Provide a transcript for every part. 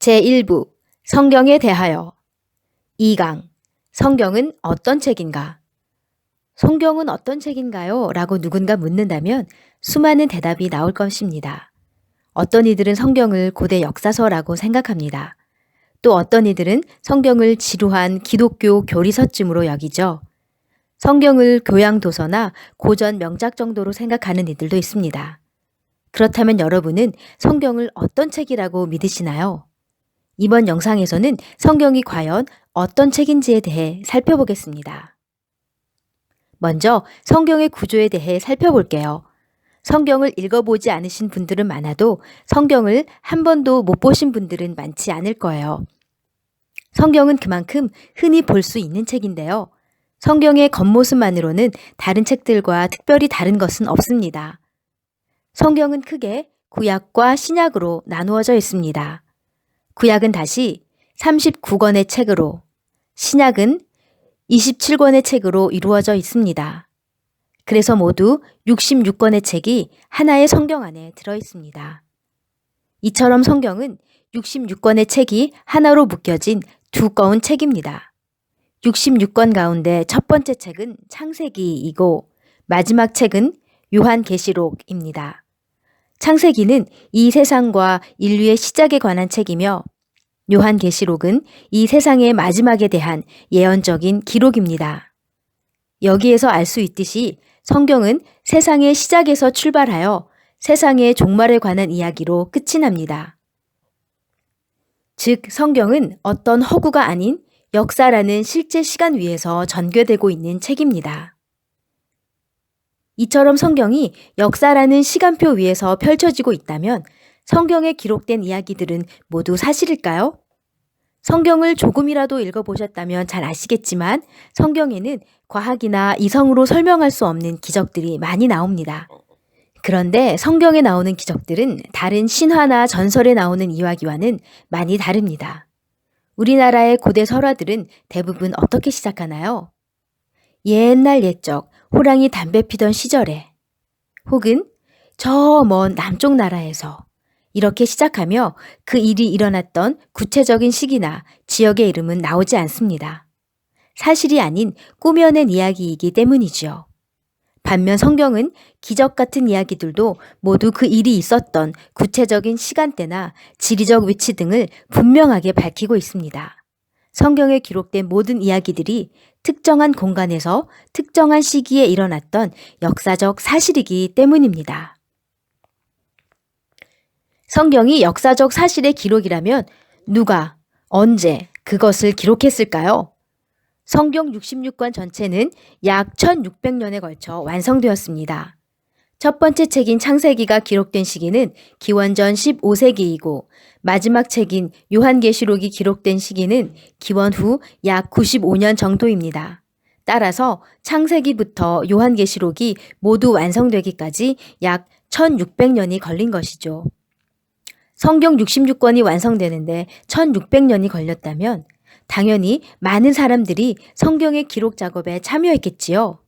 제1부 성경에 대하여 2강 성경은 어떤 책인가? 성경은 어떤 책인가요? 라고 누군가 묻는다면 수많은 대답이 나올 것입니다. 어떤 이들은 성경을 고대 역사서라고 생각합니다. 또 어떤 이들은 성경을 지루한 기독교 교리서쯤으로 여기죠. 성경을 교양도서나 고전 명작 정도로 생각하는 이들도 있습니다. 그렇다면 여러분은 성경을 어떤 책이라고 믿으시나요? 이번 영상에서는 성경이 과연 어떤 책인지에 대해 살펴보겠습니다. 먼저 성경의 구조에 대해 살펴볼게요. 성경을 읽어보지 않으신 분들은 많아도 성경을 한 번도 못 보신 분들은 많지 않을 거예요. 성경은 그만큼 흔히 볼 수 있는 책인데요. 성경의 겉모습만으로는 다른 책들과 특별히 다른 것은 없습니다. 성경은 크게 구약과 신약으로 나누어져 있습니다. 구약은 다시 39권의 책으로, 신약은 27권의 책으로 이루어져 있습니다. 그래서 모두 66권의 책이 하나의 성경 안에 들어 있습니다. 이처럼 성경은 66권의 책이 하나로 묶여진 두꺼운 책입니다. 66권 가운데 첫 번째 책은 창세기이고 마지막 책은 요한계시록입니다. 창세기는 이 세상과 인류의 시작에 관한 책이며 요한계시록은 이 세상의 마지막에 대한 예언적인 기록입니다. 여기에서 알 수 있듯이 성경은 세상의 시작에서 출발하여 세상의 종말에 관한 이야기로 끝이 납니다. 즉, 성경은 어떤 허구가 아닌 역사라는 실제 시간 위에서 전개되고 있는 책입니다. 이처럼 성경이 역사라는 시간표 위에서 펼쳐지고 있다면 성경에 기록된 이야기들은 모두 사실일까요? 성경을 조금이라도 읽어보셨다면 잘 아시겠지만 성경에는 과학이나 이성으로 설명할 수 없는 기적들이 많이 나옵니다. 그런데 성경에 나오는 기적들은 다른 신화나 전설에 나오는 이야기와는 많이 다릅니다. 우리나라의 고대 설화들은 대부분 어떻게 시작하나요? 옛날 옛적 호랑이 담배 피던 시절에 혹은 저 먼 남쪽 나라에서 이렇게 시작하며 그 일이 일어났던 구체적인 시기나 지역의 이름은 나오지 않습니다. 사실이 아닌 꾸며낸 이야기이기 때문이지요. 반면 성경은 기적 같은 이야기들도 모두 그 일이 있었던 구체적인 시간대나 지리적 위치 등을 분명하게 밝히고 있습니다. 성경에 기록된 모든 이야기들이 특정한 공간에서 특정한 시기에 일어났던 역사적 사실이기 때문입니다. 성경이 역사적 사실의 기록이라면 누가, 언제 그것을 기록했을까요? 성경 66권 전체는 약 1600년에 걸쳐 완성되었습니다. 첫 번째 책인 창세기가 기록된 시기는 기원전 15세기이고 마지막 책인 요한계시록이 기록된 시기는 기원 후 약 95년 정도입니다. 따라서 창세기부터 요한계시록이 모두 완성되기까지 약 1600년이 걸린 것이죠. 성경 66권이 완성되는데 1600년이 걸렸다면 당연히 많은 사람들이 성경의 기록 작업에 참여했겠지요.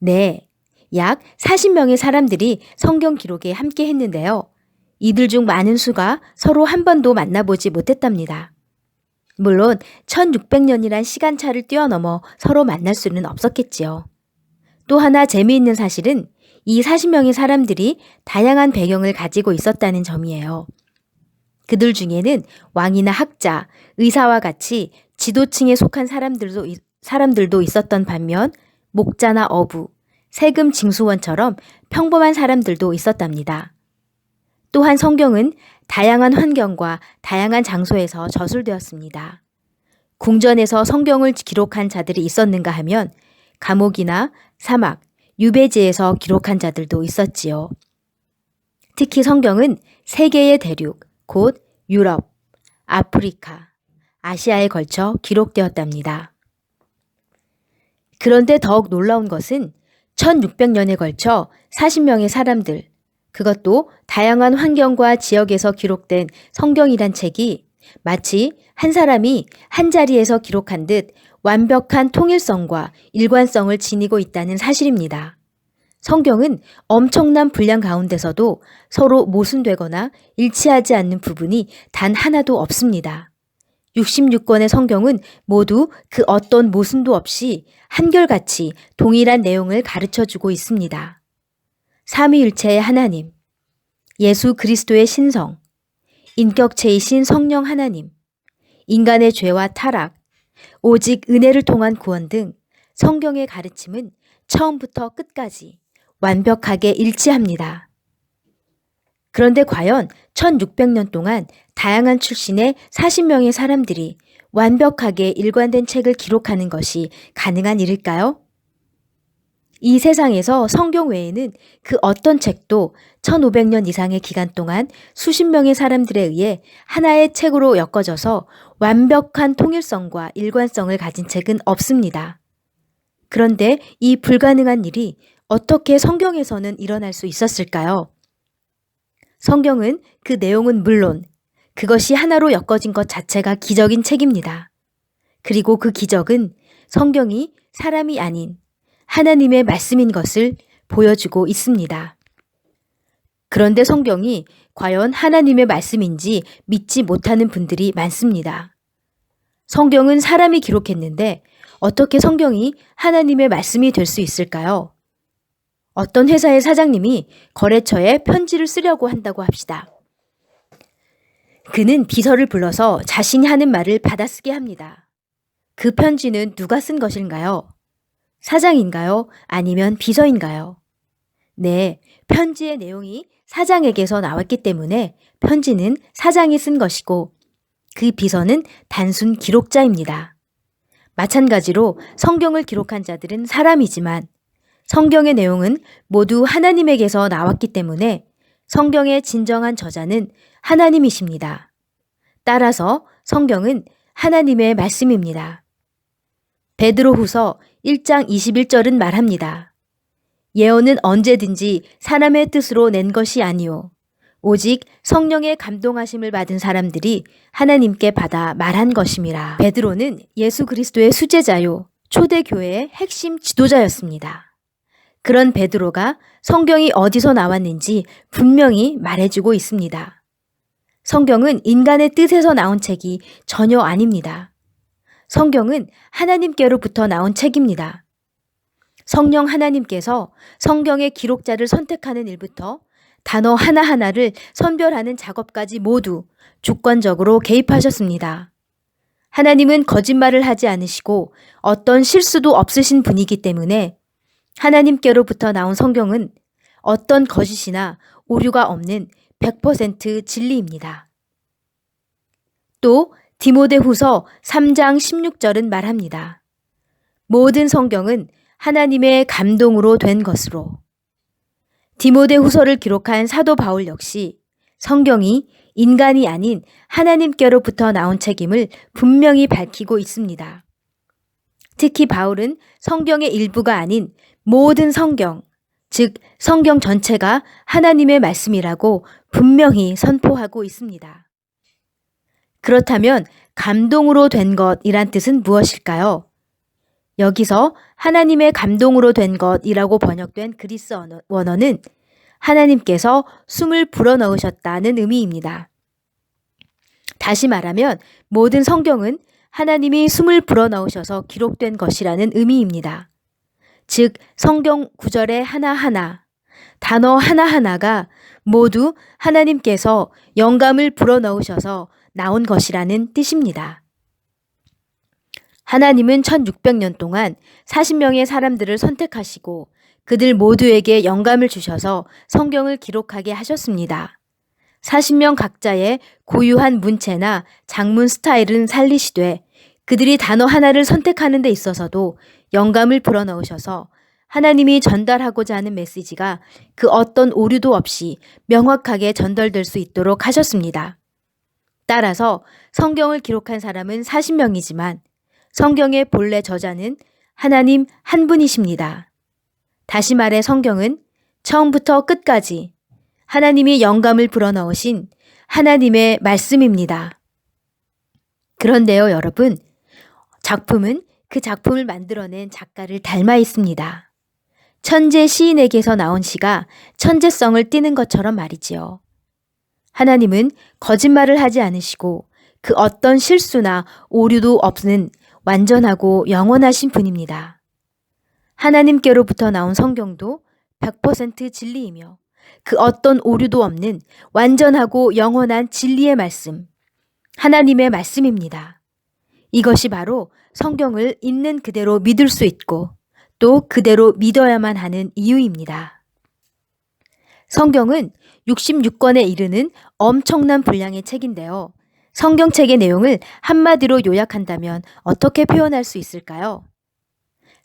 네. 약 40명의 사람들이 성경 기록에 함께 했는데요. 이들 중 많은 수가 서로 한 번도 만나보지 못했답니다. 물론 1600년이란 시간차를 뛰어넘어 서로 만날 수는 없었겠지요. 또 하나 재미있는 사실은 이 40명의 사람들이 다양한 배경을 가지고 있었다는 점이에요. 그들 중에는 왕이나 학자, 의사와 같이 지도층에 속한 사람들도, 사람들도 있었던 반면 목자나 어부, 세금 징수원처럼 평범한 사람들도 있었답니다. 또한 성경은 다양한 환경과 다양한 장소에서 저술되었습니다. 궁전에서 성경을 기록한 자들이 있었는가 하면 감옥이나 사막, 유배지에서 기록한 자들도 있었지요. 특히 성경은 세계의 대륙, 곧 유럽, 아프리카, 아시아에 걸쳐 기록되었답니다. 그런데 더욱 놀라운 것은 1600년에 걸쳐 40명의 사람들, 그것도 다양한 환경과 지역에서 기록된 성경이란 책이 마치 한 사람이 한 자리에서 기록한 듯 완벽한 통일성과 일관성을 지니고 있다는 사실입니다. 성경은 엄청난 분량 가운데서도 서로 모순되거나 일치하지 않는 부분이 단 하나도 없습니다. 66권의 성경은 모두 그 어떤 모순도 없이 한결같이 동일한 내용을 가르쳐 주고 있습니다. 삼위일체의 하나님, 예수 그리스도의 신성, 인격체이신 성령 하나님, 인간의 죄와 타락, 오직 은혜를 통한 구원 등 성경의 가르침은 처음부터 끝까지 완벽하게 일치합니다. 그런데 과연 1600년 동안 다양한 출신의 40명의 사람들이 완벽하게 일관된 책을 기록하는 것이 가능한 일일까요? 이 세상에서 성경 외에는 그 어떤 책도 1500년 이상의 기간 동안 수십 명의 사람들에 의해 하나의 책으로 엮어져서 완벽한 통일성과 일관성을 가진 책은 없습니다. 그런데 이 불가능한 일이 어떻게 성경에서는 일어날 수 있었을까요? 성경은 그 내용은 물론 그것이 하나로 엮어진 것 자체가 기적인 책입니다. 그리고 그 기적은 성경이 사람이 아닌 하나님의 말씀인 것을 보여주고 있습니다. 그런데 성경이 과연 하나님의 말씀인지 믿지 못하는 분들이 많습니다. 성경은 사람이 기록했는데 어떻게 성경이 하나님의 말씀이 될 수 있을까요? 어떤 회사의 사장님이 거래처에 편지를 쓰려고 한다고 합시다. 그는 비서를 불러서 자신이 하는 말을 받아쓰게 합니다. 그 편지는 누가 쓴 것인가요? 사장인가요? 아니면 비서인가요? 네, 편지의 내용이 사장에게서 나왔기 때문에 편지는 사장이 쓴 것이고 그 비서는 단순 기록자입니다. 마찬가지로 성경을 기록한 자들은 사람이지만 성경의 내용은 모두 하나님에게서 나왔기 때문에 성경의 진정한 저자는 하나님이십니다. 따라서 성경은 하나님의 말씀입니다. 베드로 후서 1장 21절은 말합니다. 예언은 언제든지 사람의 뜻으로 낸 것이 아니오. 오직 성령의 감동하심을 받은 사람들이 하나님께 받아 말한 것임이라. 베드로는 예수 그리스도의 수제자요. 초대교회의 핵심 지도자였습니다. 그런 베드로가 성경이 어디서 나왔는지 분명히 말해주고 있습니다. 성경은 인간의 뜻에서 나온 책이 전혀 아닙니다. 성경은 하나님께로부터 나온 책입니다. 성령 하나님께서 성경의 기록자를 선택하는 일부터 단어 하나하나를 선별하는 작업까지 모두 주권적으로 개입하셨습니다. 하나님은 거짓말을 하지 않으시고 어떤 실수도 없으신 분이기 때문에 하나님께로부터 나온 성경은 어떤 거짓이나 오류가 없는 100% 진리입니다. 또 디모데 후서 3장 16절은 말합니다. 모든 성경은 하나님의 감동으로 된 것으로 디모데 후서를 기록한 사도 바울 역시 성경이 인간이 아닌 하나님께로부터 나온 책임을 분명히 밝히고 있습니다. 특히 바울은 성경의 일부가 아닌 모든 성경, 즉 성경 전체가 하나님의 말씀이라고 분명히 선포하고 있습니다. 그렇다면 감동으로 된 것이란 뜻은 무엇일까요? 여기서 하나님의 감동으로 된 것이라고 번역된 그리스 원어는 하나님께서 숨을 불어넣으셨다는 의미입니다. 다시 말하면 모든 성경은 하나님이 숨을 불어넣으셔서 기록된 것이라는 의미입니다. 즉, 성경 구절의 하나하나, 단어 하나하나가 모두 하나님께서 영감을 불어넣으셔서 나온 것이라는 뜻입니다. 하나님은 1600년 동안 40명의 사람들을 선택하시고 그들 모두에게 영감을 주셔서 성경을 기록하게 하셨습니다. 40명 각자의 고유한 문체나 장문 스타일은 살리시되 그들이 단어 하나를 선택하는 데 있어서도 영감을 불어넣으셔서 하나님이 전달하고자 하는 메시지가 그 어떤 오류도 없이 명확하게 전달될 수 있도록 하셨습니다. 따라서 성경을 기록한 사람은 40명이지만 성경의 본래 저자는 하나님 한 분이십니다. 다시 말해 성경은 처음부터 끝까지 하나님이 영감을 불어넣으신 하나님의 말씀입니다. 그런데요, 여러분. 작품은 그 작품을 만들어낸 작가를 닮아 있습니다. 천재 시인에게서 나온 시가 천재성을 띠는 것처럼 말이지요. 하나님은 거짓말을 하지 않으시고 그 어떤 실수나 오류도 없는 완전하고 영원하신 분입니다. 하나님께로부터 나온 성경도 100% 진리이며 그 어떤 오류도 없는 완전하고 영원한 진리의 말씀, 하나님의 말씀입니다. 이것이 바로 성경을 있는 그대로 믿을 수 있고 또 그대로 믿어야만 하는 이유입니다. 성경은 66권에 이르는 엄청난 분량의 책인데요. 성경책의 내용을 한마디로 요약한다면 어떻게 표현할 수 있을까요?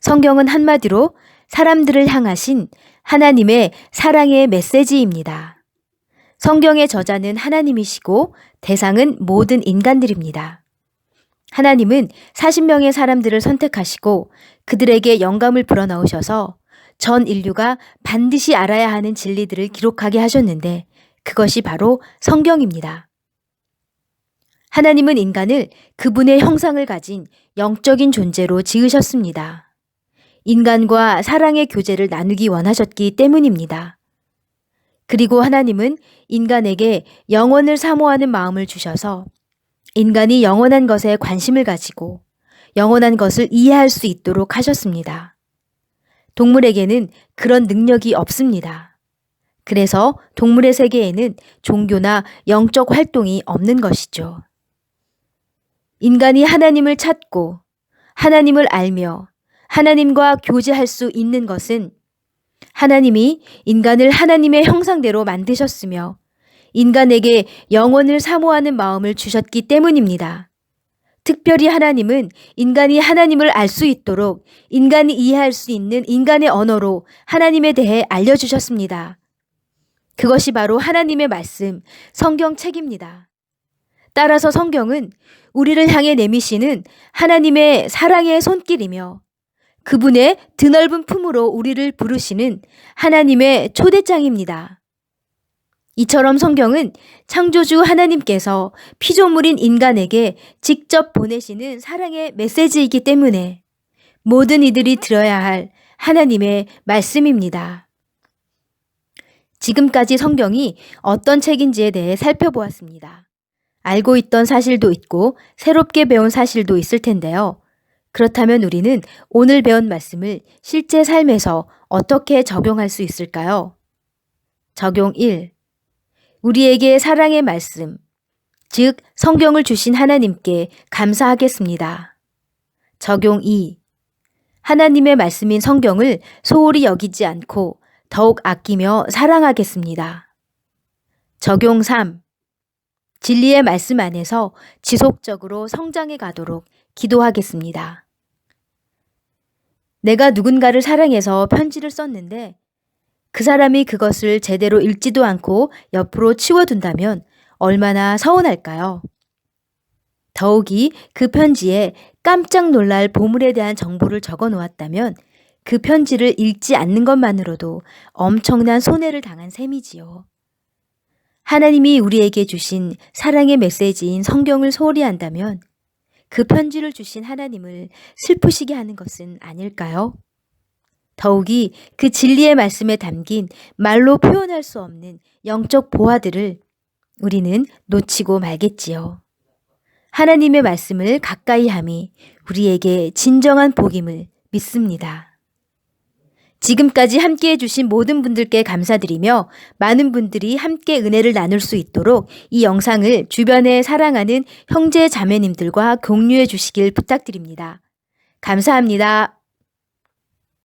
성경은 한마디로 사람들을 향하신 하나님의 사랑의 메시지입니다. 성경의 저자는 하나님이시고 대상은 모든 인간들입니다. 하나님은 40명의 사람들을 선택하시고 그들에게 영감을 불어넣으셔서 전 인류가 반드시 알아야 하는 진리들을 기록하게 하셨는데 그것이 바로 성경입니다. 하나님은 인간을 그분의 형상을 가진 영적인 존재로 지으셨습니다. 인간과 사랑의 교제를 나누기 원하셨기 때문입니다. 그리고 하나님은 인간에게 영원을 사모하는 마음을 주셔서 인간이 영원한 것에 관심을 가지고 영원한 것을 이해할 수 있도록 하셨습니다. 동물에게는 그런 능력이 없습니다. 그래서 동물의 세계에는 종교나 영적 활동이 없는 것이죠. 인간이 하나님을 찾고 하나님을 알며 하나님과 교제할 수 있는 것은 하나님이 인간을 하나님의 형상대로 만드셨으며 인간에게 영원을 사모하는 마음을 주셨기 때문입니다. 특별히 하나님은 인간이 하나님을 알 수 있도록 인간이 이해할 수 있는 인간의 언어로 하나님에 대해 알려주셨습니다. 그것이 바로 하나님의 말씀, 성경책입니다. 따라서 성경은 우리를 향해 내미시는 하나님의 사랑의 손길이며 그분의 드넓은 품으로 우리를 부르시는 하나님의 초대장입니다. 이처럼 성경은 창조주 하나님께서 피조물인 인간에게 직접 보내시는 사랑의 메시지이기 때문에 모든 이들이 들어야 할 하나님의 말씀입니다. 지금까지 성경이 어떤 책인지에 대해 살펴보았습니다. 알고 있던 사실도 있고 새롭게 배운 사실도 있을 텐데요. 그렇다면 우리는 오늘 배운 말씀을 실제 삶에서 어떻게 적용할 수 있을까요? 적용 1. 우리에게 사랑의 말씀, 즉 성경을 주신 하나님께 감사하겠습니다. 적용 2. 하나님의 말씀인 성경을 소홀히 여기지 않고 더욱 아끼며 사랑하겠습니다. 적용 3. 진리의 말씀 안에서 지속적으로 성장해 가도록 기도하겠습니다. 내가 누군가를 사랑해서 편지를 썼는데 그 사람이 그것을 제대로 읽지도 않고 옆으로 치워둔다면 얼마나 서운할까요? 더욱이 그 편지에 깜짝 놀랄 보물에 대한 정보를 적어 놓았다면 그 편지를 읽지 않는 것만으로도 엄청난 손해를 당한 셈이지요. 하나님이 우리에게 주신 사랑의 메시지인 성경을 소홀히 한다면 그 편지를 주신 하나님을 슬프시게 하는 것은 아닐까요? 더욱이 그 진리의 말씀에 담긴 말로 표현할 수 없는 영적 보화들을 우리는 놓치고 말겠지요. 하나님의 말씀을 가까이 함이 우리에게 진정한 복임을 믿습니다. 지금까지 함께 해주신 모든 분들께 감사드리며 많은 분들이 함께 은혜를 나눌 수 있도록 이 영상을 주변에 사랑하는 형제 자매님들과 공유해 주시길 부탁드립니다. 감사합니다.